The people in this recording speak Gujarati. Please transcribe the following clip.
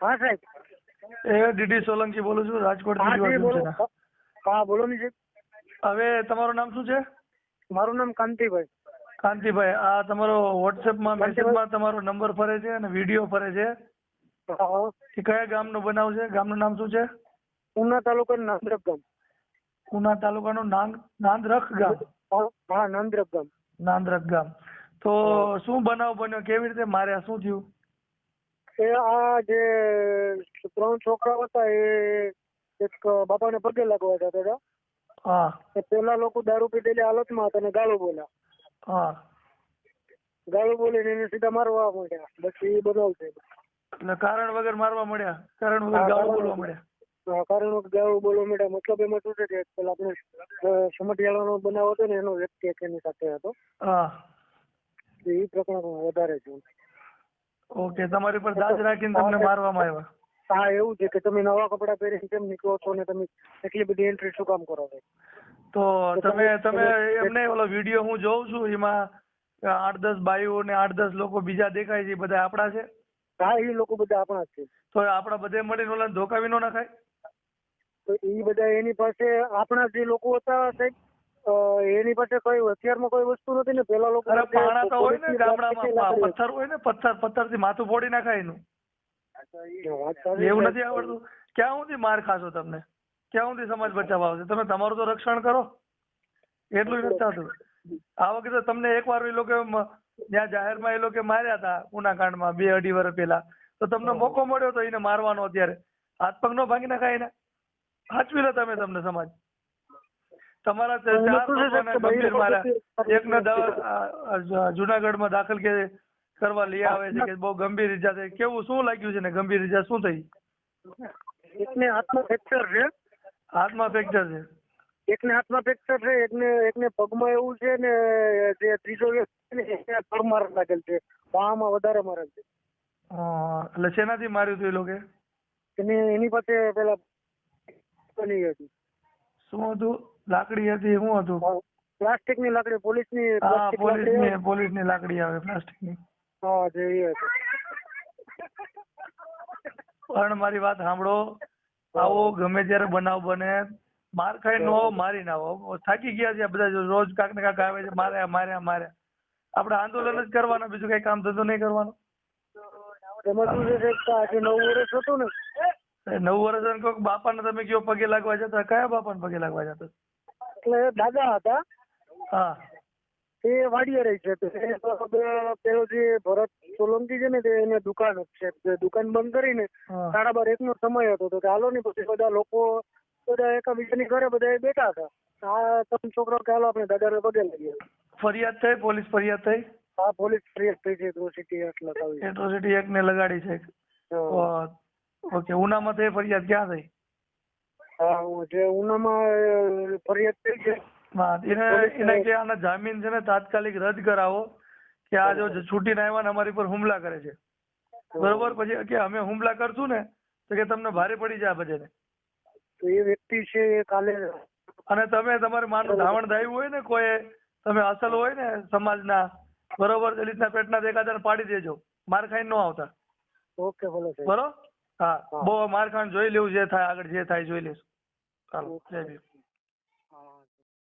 હા સાહેબ. એ ડીડી સોલંકી બોલું છું રાજકોટ હા બોલો. યુનિવર્સિટીના. હા બોલો ને હવે તમારું નામ શું છે? મારું નામ કાંતિભાઈ. કાંતિભાઈ આ તમારો WhatsApp માં મેસેજમાં તમારો નંબર ફરે છે અને વીડિયો ફરે છે? એ કયા ગામનો બનાવ છે? ગામનું નામ શું છે? ઉના તાલુકાનું નાંદ્રક ગામ. ઉના તાલુકાનું નાંદ નાંદરખ ગામ? હા, હા ગામ. નાંદરખ ગામ. તો શું બનાવ બન્યો? કેવી રીતે માર્યા? શું થયું? એ આ જે ત્રણ છોકરા હતા એ એક બાપાને પગે લાગવા જતા હતા. હા. એ પેલા લોકો દારૂ પીધેલી હાલતમાં હતા અને ગાળો બોલ્યા. હા. ગાળો બોલીને એને સીધા મારવા મળ્યા. બસ એ બનાવ છે એટલે કારણ વગર મારવા મળ્યા? કારણ વગર ગાળો બોલવા. મળ્યા? કારણ વગર ગાળો બોલવા મળ્યા. મતલબ એમાં શું છે કે પેલા આપણે સમટિયાળાનો બનાવ હતો ને એનો વ્યક્તિ એક એની સાથે હતો. હા. એ પ્રકરણ વધારે છે ઓકે તમારી પર દાજ રાખીને તમને મારવામાં આવ્યા. હા એવું છે કે તમે નવા કપડાં પહેરીને કેમ નીકળો છો ને તમે એટલી બધી એન્ટ્રી શું કામ કરો છો? તો તમે તમે- એમને ઓલો વીડિયો હું જોઉં છું એમાં આઠ દસ બાઈઓ ને આઠ દસ લોકો બીજા દેખાય છે એ બધા આપણા છે? હા એ લોકો બધા આપણા છે. તો આપણા બધે મળીને ઓલા ધોકાવી નો નખાય? તો એ બધા એની પાસે આપણા જે લોકો હતા સાહેબ એની પાસે કોઈ હથિયારમાં કોઈ વસ્તુ નથી ને પેલા લોકો અરે પાણા તો હોય ને ગામડામાં પથ્થર હોય ને પથ્થર પથ્થરથી માથું ફોડી નાખાય એનું. એવું નથી આવડતું. ક્યાં સુધી માર ખાશો તમને? ક્યાં સુધી સમાજ બચાવવા આવશે તમે તમારું તો રક્ષણ કરો. એટલું નથી થતું. આ વખતે તમને એકવાર એ લોકો ત્યાં જાહેરમાં એ લોકો માર્યા હતા ઉનાકાંડમાં બે અઢી વર્ષ પહેલા. તો તમને મોકો મળ્યો તો એને મારવાનો અત્યારે. હાથ પગ નો ભાંગી નાખાય એને. સાચવી લે તમે તમને સમાજ. તમારા એક એકને જુનાગઢમાં દાખલ કે કરવા લઈ આવે છે કે બહુ ગંભીર ઈજા થઈ. કેવું શું લાગ્યું છે ને ગંભીર ઈજા? શું થઈ? એકને હાથમાં ફ્રેક્ચર છે. હાથમાં ફ્રેક્ચર છે. એકને હાથમાં ફ્રેક્ચર છે એકને એકને પગમાં એવું છે ને જે ત્રીજો છે પગ માર લાગેલ છે. પામાં વધારે મારેલ છે. એટલે શેનાથી માર્યું હતું એ લોકો? એની એની પાસે પેલા બની હતી. શું હતું? લાકડી હતી શું હતું? પ્લાસ્ટિકની લાકડી પોલીસની હા પોલીસની લાકડી આવે પ્લાસ્ટિકની. હા જે પણ મારી વાત સાંભળો આવો ગમે ત્યારે બનાવ બને માર ખાઈ નો મારી ના આવો થાકી ગયા છે બધા રોજ કાક ને કાક આવે છે માર્યા માર્યા માર્યા આપણે આંદોલન જ કરવાનું બીજું કઈ કામ ધંધો નહીં કરવાનું. એમાં શું છે આજે નવ વર્ષ હતું ને? નવ વર્ષ કોઈક બાપાને તમે કયો પગે લાગવા જતા? કયા બાપાને પગે લાગવા જતા? એટલે દાદા હતા. હા. તે વાડિયા છે તો એ પેલો જે ભરત સોલંકી છે ને તે એને દુકાન છે. દુકાન બંધ કરીને સાડા બાર એક નો સમય હતો તો કે ને પછી બધા લોકો બધા એકાબીજાની ઘરે બધા બેઠા હતા. આ તમે છોકરો કે હાલો આપણે દાદાને પગે લાગીએ ફરિયાદ થઈ? પોલીસ ફરિયાદ થઈ? આ પોલીસ ફરિયાદ થઈ છે. એટ્રોસિટી એક્ટ લગાવી. એટ્રોસિટી એક્ટ ને લગાડી છે? હા. ઓકે ઉનામાં થઈ ફરિયાદ ક્યાં થઈ? હા હું જે ઉનામાં ફરિયાદ થઈ છે. હા એને એને કે આના જામીન છે ને તાત્કાલિક રદ કરાવો કે આ જો છૂટીને આવ્યા ને અમારી પર હુમલા કરે છે. બરોબર? પછી કે અમે હુમલા કરશું ને તો કે તમને ભારે પડી જાય બધાને તો એ વ્યક્તિ છે એ કાલે અને તમે તમારે માનું ધાવણ ધાયું હોય ને કોઈ તમે અસલ હોય ને સમાજના બરોબર? દલિતના પેટના દેખાદાર પાડી દેજો. માર ખાઈને ન આવતા. ઓકે ભલે બરોબર હા. બહુ મારખાણ જોઈ લેવું જે થાય આગળ જે થાય જોઈ લેશું ચાલો જય